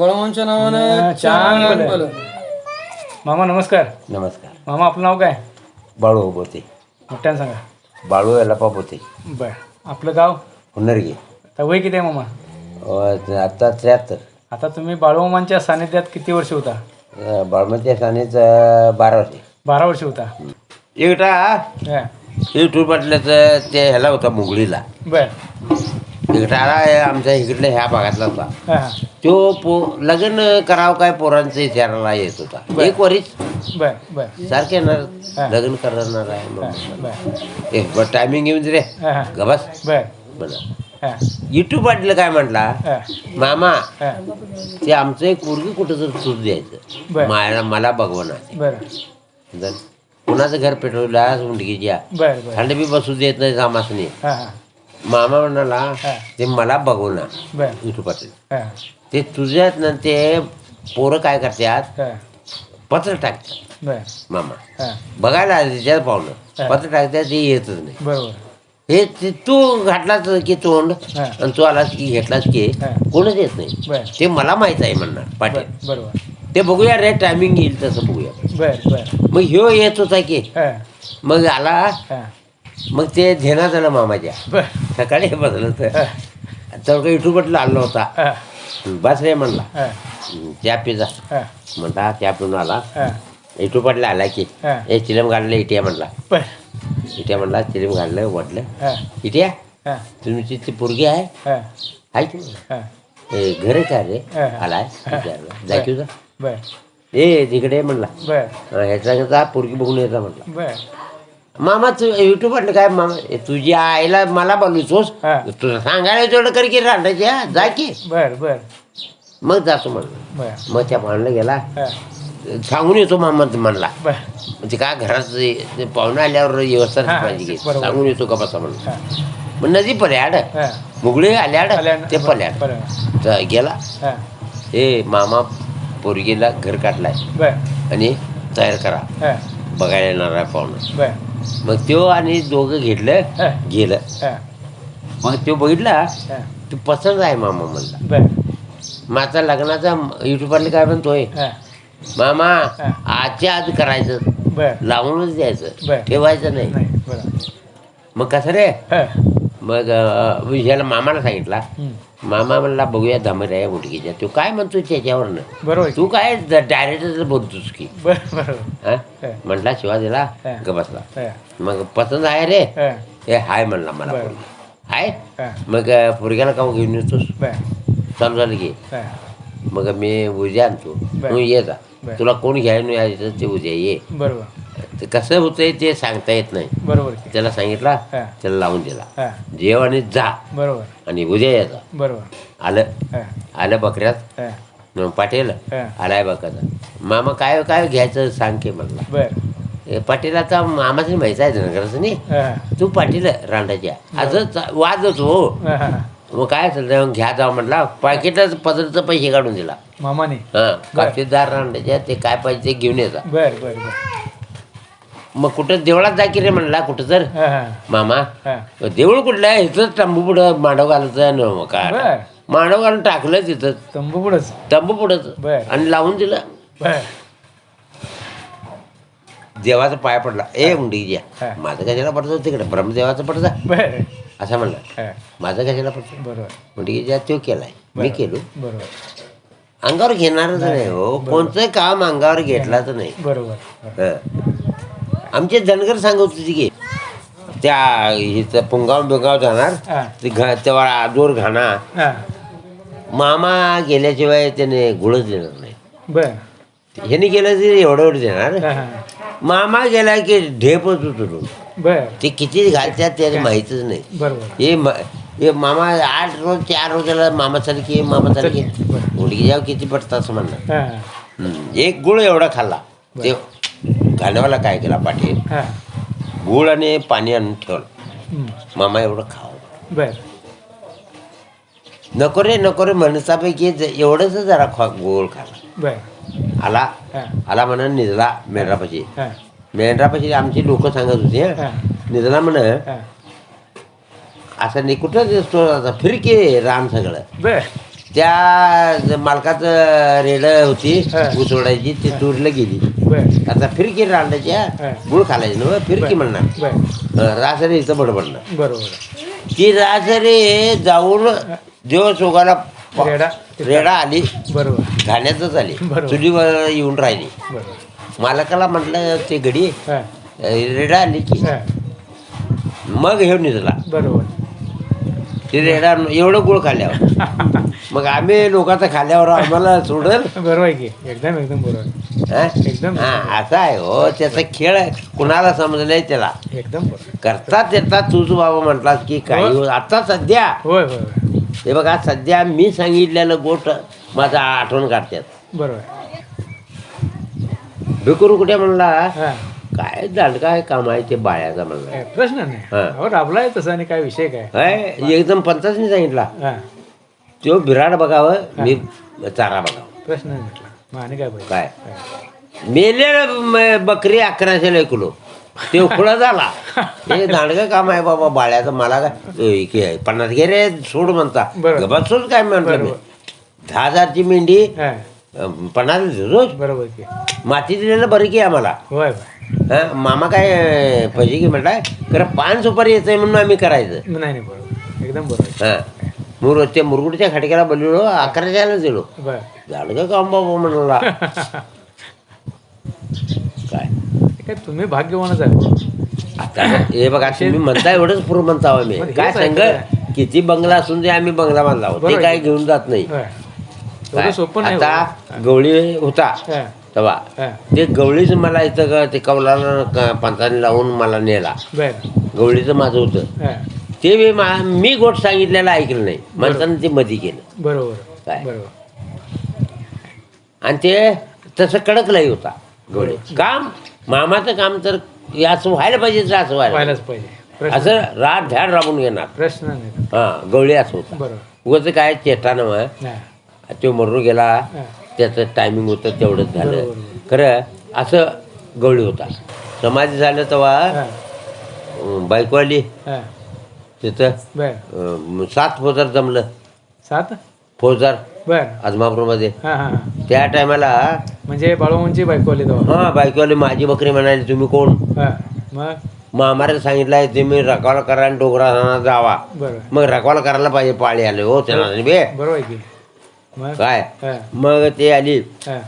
बळवंच्या नावानं बोला. मामा नमस्कार. नमस्कार. मामा आपलं नाव काय? बाळू बोते. मोठ्यानं सांगा. बाळू यालापा बोते. बर. आपलं गाव? हुनरगे आता वय किती आहे मामा? अं, आता त्र्याहत्तर. आता तुम्ही बाळूमामांच्या सानिध्यात किती वर्ष होता? बाळमती सानेच अं, बारा वर्षे. बारा वर्ष होता. एकटा? हा. हे टूरपाटल्याचं ते ह्याला होता मुंगळीला. बर. एकटा आला आमच्या इकडल्या ह्या भागातला होता. हा, हा. तो पो लग्न करावं काय पोरांचं विचारायला येत होता. एक वरीच बर बर. सारखे येणार हा. लग्न करणार आहे हा, बर. एक टायमिंग येऊन रे. हा, हा. गबस बर. बरं. हा, पाटील काय म्हटला? हा, मामा हा. ते आमचं एक पोरगी कुठं जर सूट बर. द्यायचं मला मला बघवणार बर. जर कुणाचं घर पेटवला मुंडकीच्या बर बर. थंड बी बसू देत नाही कामासने हा हा. मामा म्हणाला. ते मला बघवणार बर. युट्यूब पाटील हा. ते तुझ्यात ना ते पोरं काय करतात? पत्र टाकतात. मामा बघायला आले त्याच्यात. पाहुणं पत्र टाकतात ते येतच नाही. हे ते घातलाच की तोंड. आणि तू आलास की घेतलास की. कोणच येत नाही. ते मला माहीत आहे म्हणणार पाटील. बरोबर. ते बघूया रे टायमिंग येईल तसं बघूया. मग ह्यो येत होता की? मग आला मग ते धेना झालं मामाच्या. बर. सकाळी हे बदललं तर हा तर युट्यूबला आला होता. बस रे म्हणला. त्या पिझा हा. म्हणता त्या पिऊन आला. युट्यूबला आला की. हा. चिलम घाललं इटिया म्हणला. बर. इटिया म्हणला चिलम घाललं वडलं हा. इटिया तुमची ती पोरगी आहे. आहे की हा. ए, घर आहे का रे. आलाय. विचारलं. जायची जा. बर. ए तिकडे म्हणला. बर. हा, ह्याचा पोरगी बघून येता म्हटला बर. मामा तू युट्यूब म्हटलं काय? मामा ए, तुझ्या आईला मला बोलवतोस हा. तुला सांगायला तेवढं कर की रांडायच्या जा की. बर बर. मग जातो म्हणलं. बर. मग त्या भांडलं गेला. हा. सांगून येतो मामा म्हणला. बर. म्हणजे काय घरात जे- पाहुणे आल्यावर व्यवस्था हा, पाहिजे बरोबर. सांगून येतो का बसा म्हणलं हा. मग नदी पल्याड हा. मुगळे आल्याड ते बर- पल्याड तर गेला. हा. मामा पोरगीला घर काढलाय. बर. आणि तयार करा. हा. बघायला येणार आहे पाहुणं. बर. मग तो आणि दोघं घेतलं गेलं. मग तो बघितला तू पसंत आहे मामा म्हणला. माझा लग्नाचा युट्यूबरला काय म्हणतोय? हा. मामा. आजच्या आज करायचं. लावूनच द्यायचं. ठेवायचं नाही. मग कसं रे? मग अं, ह्याला मामाला सांगितला. मामा म्हणला बघूया धमर आहे मुलगीच्या तू काय म्हणतो त्याच्यावरनं? बरोबर. तू काय डायरेक्ट बोलतोस की. म्हटला शिवाजीला. ग बसला. मग पसंत आहे रे. हा. हाय म्हणला मला. हाय? मग पोरग्याला का घेऊन येतोस? चालू झालं की. मग मी उद्या आणतो. तू ये जा. तुला कोण घ्यायला ते उद्या ये. बरोबर. ते कसं होतंय ते सांगता येत नाही. बरोबर की. त्याला सांगितला हा. त्याला लावून दिला. हा. जेव आणि जा. बरोबर. आणि उद्या यायचा बरोबर. आलं. हा. आलं बकऱ्यात. हा. मग पाटील हा. आलाय बकाचा मामा काय काय घ्यायचं सांग की म्हणला. बर. ए, पाटील आता मामाची माहिती आहे ना खरंच नाही हा. तू पाटील रांडाच्या आजच वाजच हो. हा हा. मग काय असेल ते मग घ्या जाऊ म्हटला पाकिटात पदरचं पैसे काढून दिला. मामाने. हा. काशीदार रांडाच्या ते काय पाहिजे ते घेऊन येतात बर बर बर. मग कुठं देवळात जा की रे म्हणला कुठं तर? मामा देऊळ कुठलं आहे? इथंच तंबू पुढं मांडव घालायचं. काय. मांडव घालून टाकलं तिथं तंबू पुढंच. तंबू पुढंच. आणि लावून दिलं. देवाचा पाय पडला. ए उंडीच्या हा. माझं कशाला पडतो तिकडे. ब्रह्मदेवाचं पडता. असं म्हणलं. माझं कशाला पडतो. बरोबर. उंडीच्या तो केलाय. मी. केलो. बरोबर. अंगावर घेणारच नाही हो. कोणतं काम अंगावर घेतलाच नाही. बरोबर. आमचे धनगर सांगत होते की त्या हिचं पुंगाव बिंगाव जाणार ते घ तेव्हा आजोर घाणा. मामा गेल्याशिवाय त्याने गुळच देणार नाही. बर. ह्याने गेलं तरी एवढं एवढं देणार. मामा गेला की ढेपच बर. ते किती घालतात त्याला माहीतच नाही. बरोबर. हे म- हे मामा आठ रोज चार रोजाला मामासारखी मामासारखी बरं. मुलगी जाऊ किती पडतात असं म्हणणार. हा. हम्म. एक गुळ एवढा खाल्ला. ते घालवाला काय केला पाठील हा. गुळ आणि पाणी आणून ठेवलं. मामा एवढं खाव. बर. नको रे नको रे म्हणतापैकी ज- एवढंच जरा खा गोळ खाला बर. आला. हा. आला म्हणा निजला मेंढरापाशी. हा. मेंढरापाशी आमची लोक सांगत होती. हा. निजला म्हण हा. असं नाही कुठं दिसतो आता फिरके रान सगळं. बर. त्या मालकाचं रेड होती. उसोडायची ती टूरला गेली. आता फिरकी रांडाच्या हा. गुळ खालायची ना फिरकी म्हणणार. रासरे इथं बडबडणार. बरोबर. ती रासरे जाऊन जेव्हा सोगाला प- रेडा रेडा आली. बरोबर. घाण्यातच आली. चुलीवर येऊन राहिली. मालकाला म्हटलं ते घडी रेडा आली की. मग हे निघला. बरोबर. ते रेडा एवढं गुळ खाल्ल्यावर. मग आम्ही लोकांचं खाल्ल्यावर आम्हाला सोडल. बरोबर आहे की? एकदम एकदम बरोबर. हा? एकदम. हा असं आहे हो. त्याचा खेळ आहे. कुणाला समजलंय त्याला? एकदम बरोबर. करतात येतात तूच बाबा म्हटलास की काही हो. हो- आता सध्या होय होय होय. हे बघा सध्या मी सांगितलेलं गोट माझा आठवण काढतात. बरोबर. भिकुरू कुठे म्हणला? हा. काय दांडका आहे काम आहे ते बाळ्याचा म्हणला. काय प्रश्न नाही. हा. हो तसं आणि काय विषय काय? काय एकदम पंचासनी सांगितला. हा. तो बिराड बघावं मी चारा बघावं. प्रश्न नाही म्हटला. मग आणि काय पाहिजे काय? हा. मेलेलं म- बकरी अकराशे किलो. ते उखळा झाला. हे. दांडगं काम आहे बाबा बाळ्याचं मला काय पन्नास घे रे सोड म्हणता. बरं. गबासूच काय म्हणतो मी. बरोबर. दहा हजारची मेंढी हा. अं, पन्नास रोज. बरोबर की. माती दिलेलं बरं की आम्हाला. होय हा मामा काय अं, पैसे की म्हणताय खरं पान सुपारी येतंय म्हणून आम्ही करायचं. नाही नाही बरोबर. एकदम बरोबर. हा. त्या मुरगुडच्या खाटक्याला बोललो अकराशेला दिलो बर झालं का काम बाबा म्हणला काय तुम्ही भाग्यवानच आहे आता हे बघा तुम्ही म्हणता एवढंच पुरं म्हणता आम्ही हेच काय आहे सांग खरं. किती बंगला असून ते आम्ही बंगला बांधला आहोत. बरोबर ते काय. घेऊन जात नाही होय काय? एवढं सोपं नाही आता गवळी होता हा तेव्हा हा ते गवळीच मला इथं ग- ते कौलाला पंचाने लावून मला नेला बर गवळीचं माझं होतं हा ते मी मा- मी गोट सांगितलेलं ऐकलं नाही. माणसानं ते मधी केलं. बरोबर काय? बरोबर. आणि ते तसं कडक लई होता. गवळी काम मामाचं काम तर हे असं व्हायला पाहिजे तर असं व्हायला व्हायलाच पाहिजे. प्रश्न असं रात ध्यान राबून घेणार प्रश्न नाही. हा गवळी असं होता. बरोबर. उगाच काय चेष्टा ना मग हा. तो मरून गेला हा. त्याचं टायमिंग होतं तेवढंच झालं. खरं असं गवळी होता. समाधी झालं तेव्हा हा. अं, बायको आली. हा. तिथं? बर. अं, सात फौजार जमलं. सात? फौजार. बर. आजमापूरमध्ये हा हा हा. त्या टायमाला म्हणजे बाळूमांची बायको आली तेव्हा. हा बायको आली माझी बकरी म्हणाली तुम्ही कोण? हा मग? आम्हाला सांगितलंय तुम्ही रखवाला करा आणि डोंगरा जावा. बरोबर. मग रखवाला करायला पाहिजे पाळी आले हो त्यांना बे. बरोबर आहे की. मग? काय? हा. मग ते आली. हा.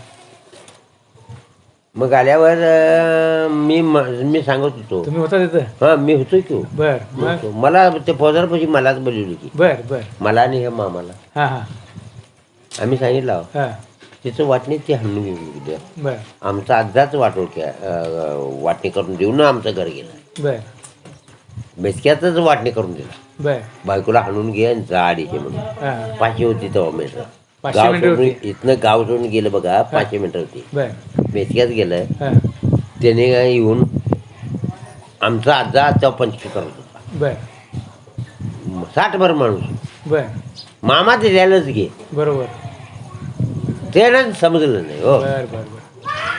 मग आल्यावर अं, मी म- मी सांगत होतो. तुम्ही होता तिथं? हा मी होतो की हो. बर मग? होतो. मला ते फौजारपाशी मलाच बोलवली की बर बर. मला आणि हे मामाला. हा हा. आम्ही सांगितलं अहो, हा. तिचं वाटणी ते हाणून घेऊन गेली बर. आमचा आजाच वाटोळ के अं, वाटणी करून देऊन आमचं घर गेलं. बर. बेसक्यातच वाटणी करून दिला. बर. बायकोला हाणून घे आणि जा अडीचशे म्हणून. हा. पाचशे होती तेव्हा मेटर पाचशे गाव मिनिटं सोडून होती. इथनं गाव सोडून गेलं बघा पाचशे मिनिटं होती. बर. मेसक्यात गेलं. हा. त्याने काय येऊन आमचा आजा तेव्हा पंचवीस करत होता. बर. साठ भर माणूस. बर. मामा ते द्यायलाच घे. बरोबर. ते ना समजलं नाही हो. बर बर बर.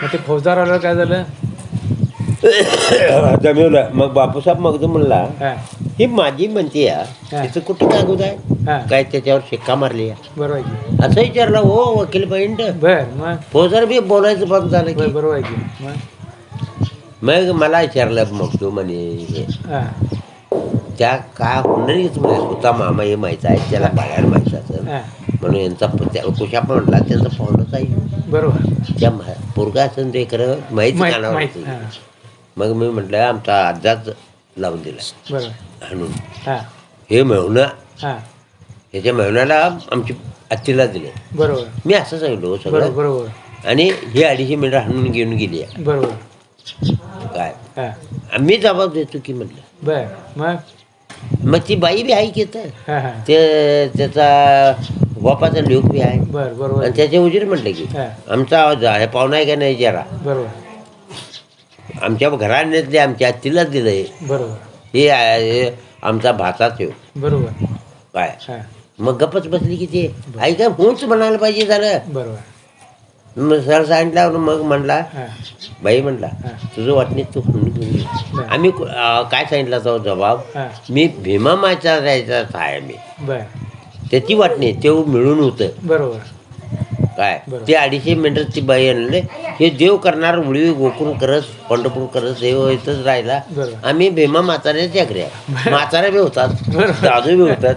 मग ते फौजदार आल्यावर काय झालं? जमवलं मग बापूसाहेब मग म्हणला हा. ही माझी म्हणते या हा. तिचं कुठं कागद आहे? हा. काय त्याच्यावर शिक्का मारली. आहे? बरोबर आहे की. असं विचारलं हो वकील पाहिंट बर मग? बी बोलायचं बंद झालं बर की बरोबर आहे की. मग? मग मला विचारलं मग तू म्हणे हे. हा. त्या काय होणारच म्हणे स्वतः मामा हे माहीत आहे त्याला बाहेर माहीत असेल. हा. म्हणून यांचा प- त्या कुशा पण म्हटला त्यांचा पाहुणच आहे. बरोबर. त्या पोरगा असेल ते खरं माहीत माहीत कानावर माहीत होती. हा. मग मी म्हटलं आमचा आजाच लावून दिला. बरोबर. हा. हे हा. ह्याच्या मेहुण्याला आमची आत्तीला दिले. बरोबर. मी असं सांगितलं हो बरोबर सगळं. बरोबर आणि ही अडीचशे मिनिटं हाणून घेऊन गेली. आहे बरोबर हा. मी जबाब देतो की म्हटलं बर मग? मग ती बाई बी आहे की तर हा हा. ते त्याचा बापाचा लोक बी आहे. बर बरोबर. आणि त्याचे उजीर म्हटलं की हा. आमचा आवाज आहे पाहुणा आहे का नाही जरा? बरोबर. आमच्या घराण्यातले आमच्या तिलाच दिलंय. बरोबर. हे आहे- हे आमचा भाताच आहे. बरोबर. काय? हा. मग गप्पच बसली की ते. आई काय होच म्हणायला पाहिजे झालं. बरोबर. मग सर सांगितल्यावर मग म्हणला हा. बाई म्हणला. तुझं वाटणीत तू हुंडी घेऊन ये. आम्ही कु- अं, काय सांगितला तो जबाब? हा. मी भीमा माचा जायचा आहे मी बर. त्याची वाटणी ते मिळून होतं. बरोबर. काय. ते अडीचशे ती बाई आणले हे देव करणार उळवी गोकुळ करत पंढरपूर करत देव इथंच राहिला. आम्ही भीमा म्हाताऱ्या चक्र्या म्हाताऱ्या बी होतात. दादू बी होतात.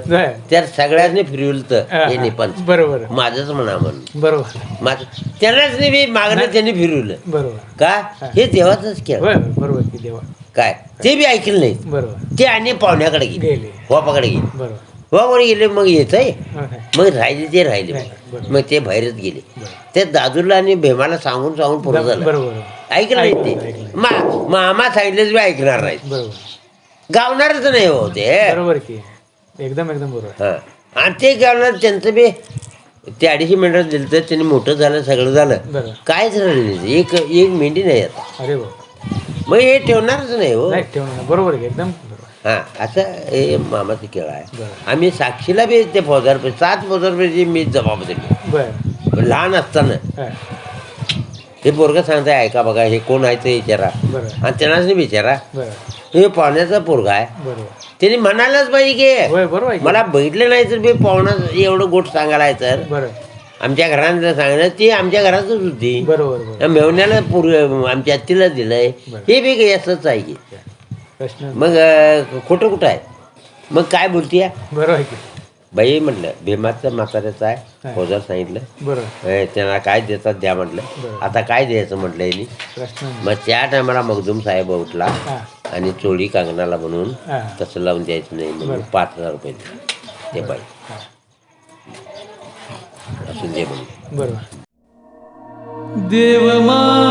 त्या सगळ्यांनी फिरवलं हा, तर हा. हे निपन बरोबर. माझंच म्हणा म्हणून. बरोबर. माझं त्यांनाच नाही मी मागणं त्यांनी फिरवलं. बरोबर. का? हा. हे देवाचंच केलं. बरोबर की देवा. काय? ते बी ऐकलं नाही. बरोबर. ते आणि पाहुण्याकडे गेले. बापाकडे गेले. बरोबर. गेले मग येत आहे. मग राहिले ते राहिले. मग. ते बाहेरच गेले. ते दादूला आणि भीमाला सांगून सांगून पुरं झालं. नाही ऐकलं, ते मामा सांगितलेच बी ऐकणार बरोबर. गावणारच नाही हो ते. बरोबर की. एकदम एकदम बरोबर. हा. आणि ते गावणार त्यांचं बी ते अडीचशे मिनिटात दिलं तर त्यांनी मोठं झालं सगळं झालं. कायच राहिलं नाही एक एक मेंढी नाही आता. अरे मग हे ठेवणारच नाही हो. नाही ठेवणार बरोबर एकदम. बरोबर हा असं हे मामाचं खेळ आहे. आम्ही साक्षीला बी ते फौजदार रुपये सात फौजदार रुपयाची मी जबाब दिली बर. लहान असताना. हा. पोरगं सांगताय ऐका बघा हे कोण आहे ते विचारा. बरं. आणि त्यांनाच नाही विचारा. बरं. हे पाहुण्याचा पोरगा आहे. बरोबर त्यांनी म्हणायलाच पाहिजे होय बरोबर आहे की? मला बघितलं नाही तर मी पाहुणा एवढं गोट सांगायला आहे तर. बरं. आमच्या घरात सांगणं ती आमच्या घरातच होती. बरोबर बरोबर. मेवण्याला पूर्व आमच्या आत्तीला दिलंय. हे बी काही असंच आहे. की प्रश्न मग अं, खोटं कुठं आहे मग काय बोलतीय बरोबर आहे की बाई म्हटलं भीमाचं म्हाताऱ्याचं आहे हा. फौजदार सांगितलं बरोबर ए, त्यांना काय देतात द्या म्हटलं बरं. आता काय द्यायचं म्हटलं यांनी प्रश्न नाही. मग त्या टायमाला मगदूम साहेब उठला हा आणि चोळी कांगणाला म्हणून हा तसं लावून द्यायचं नाही म्हणून बरं. पाच हजार रुपये दिले. ते बाई हा. असं दे म्हणून बरोबर देव माझा